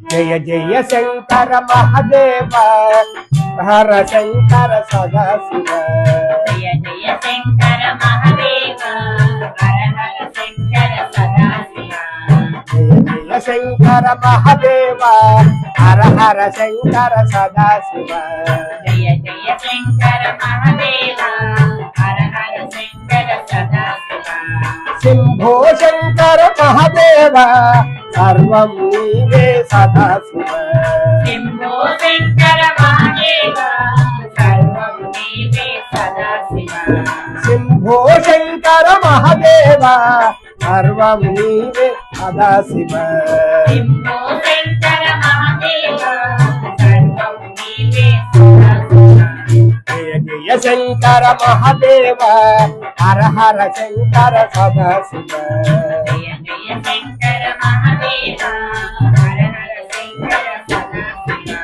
జయ జయ శంకర మహదేవ హర శంకర సదాశివ జయ జయ శంకర మహాదేవ హర హర శంకర సదాశివ జయ జయ శంకర మహదేవ హర హర శంకర సదాశివ జయ జయ శంకర మహాదేవ హర హర శంకర సదాశివ శంభో శంకర మహదేవ సర్వం నీవే సదాశివ శంభో శంకర మహాదేవ సర్వం నీవే సదాశివ శంభో శంకర మహదేవ సర్వం నీవే సదాశివ శంభో శంకర మహాదేవ సర్వం నీవే సదాశివ జయ జయ శంకర మహదేవ హర హర శంకర సదాశివ జయ జయ శంకర మహాదేవ హర హర శంకర సదాశివ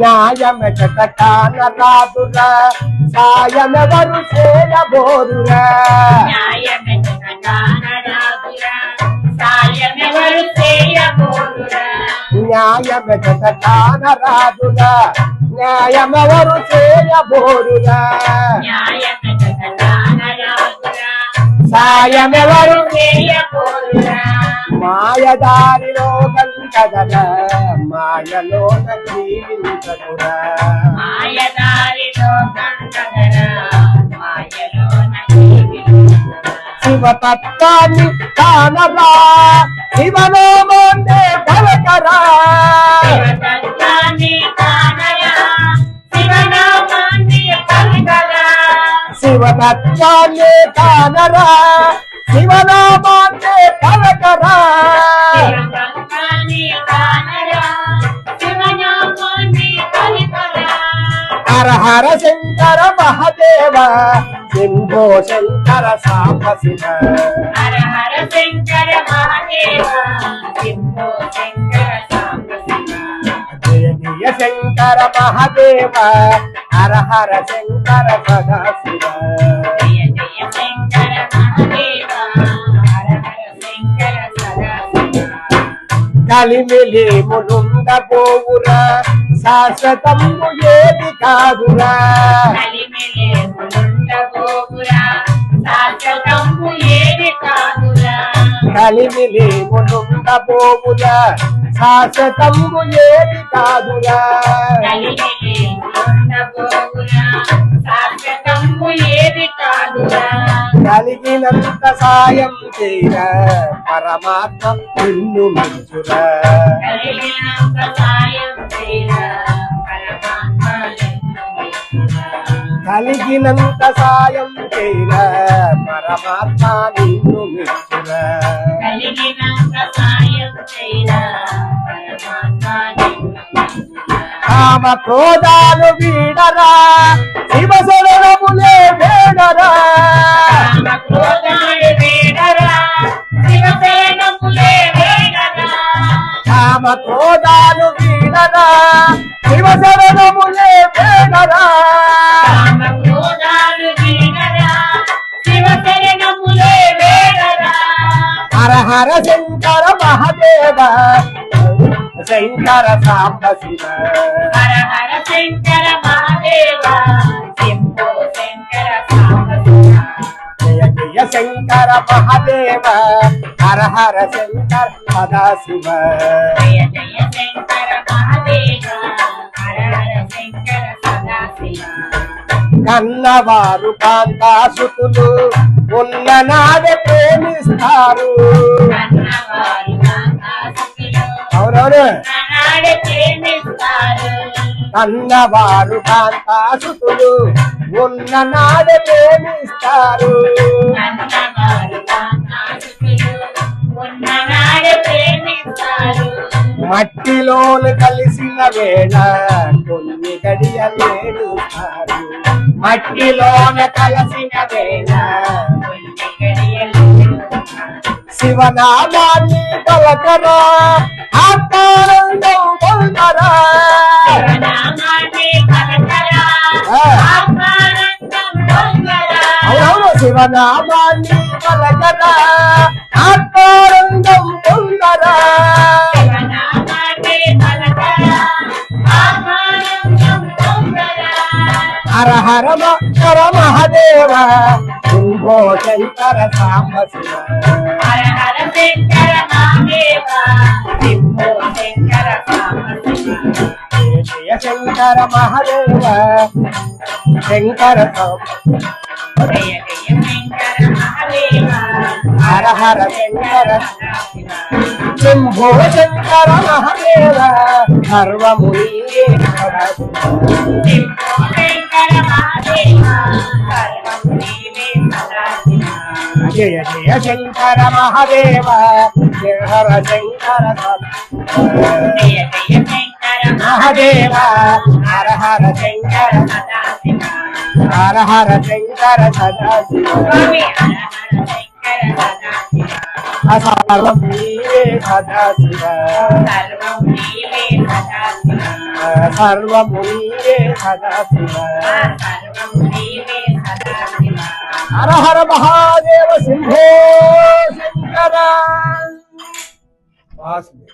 న్యాయమెట కానరాదురా సాయమెవరు చేయబోరురా న్యాయమెతగానరాదురా, సాయమెవరు చేయబోరురా. న్యాయమెట కానరాదురా న్యాయమెవరు చేయబోరురా న్యాయమెతగానరాదురా, సాయమెవరు చేయబోరురా. మాయదారిలో గంటగల మాయలోన జీవించదురా మాయదారిలో. శివతత్వాన్ని కానరా శివనామాన్నే పలకరా శివతత్వాన్ని కానరా, శివనామాన్ని పలకరా. హర శంకర మహదేవ శంభో శంకర సాంబ శివ హర హర శంకర మహాదేవ శంభో శంకర. జయ జయ శంకర మహదేవ హర హర శంకర సదా శివ జయ జయ శంకర మహాదేవ హర హర శంకర సదాశివ. కలిమిలి ములుండ పోవురా శాశ్వతము ఏది కాదురా. కలిమిలే ములుండబోగురా, శాశ్వతము ఏది కాదురా. పోవురా శాశ్వతము ఏది కాదురా. కలిగినంత సాయం చేయ పరమాత్మ నిన్ను మించురా కలిగినంత సాయం చేయ పరమాత్మ నిన్ను మెచ్చురా. కామ క్రోధాలు వీడరా క్రోధాలు వీడరా శివ శరణములే వేడరా. హర హర శంకర మహదేవ శంకర సాంబ శివ హర హర శంకర జయ శంకర మహదేవ హర హర శంకర సదాశివ జయ జయ శంకర మహాదేవ హర హర శంకర సదాశివ కన్నవారు కాంతాసుతులు ఉన్న నాడే ప్రేమిస్తారు అవునవును. ప్రేమిస్తారు. కన్నవారు కాంతాసుతులు ఉన్న ప్రేమిస్తారు. మట్టిలోను కలిసిన వేళ కొన్ని గడియలేడుస్తారు మట్టిలోన కలిసిన వేళ శివనామాన్ని పలకరా. ఆత్మానందం పొందరా అవునవును శివనామాన్ని పలకరా ఆత్మానందం పొందరా హర హర హర మహదేవ. శంభో శంకర సాంబ శివ హర హర శంకర మహదేవ. శంకర సాంబశివ శంకర మహదేవ శంకర హర హర శంకర శంభో శంకర మహాదేవ సర్వముని శంకర మహాదేవ సర్వముని జయ జయ శంకర మహదేవ జయ హర శంకర జయ జయ శంకర మహదేవ హర హర శంకర హర హర శంకర సర్వం నీవే సదాశివ సర్వం నీవే సదాశివ సర్వము నీవే సదాశివ సర్వం నీవే హర హర మహాదేవ సింహో శంకర. వాసుదేవ.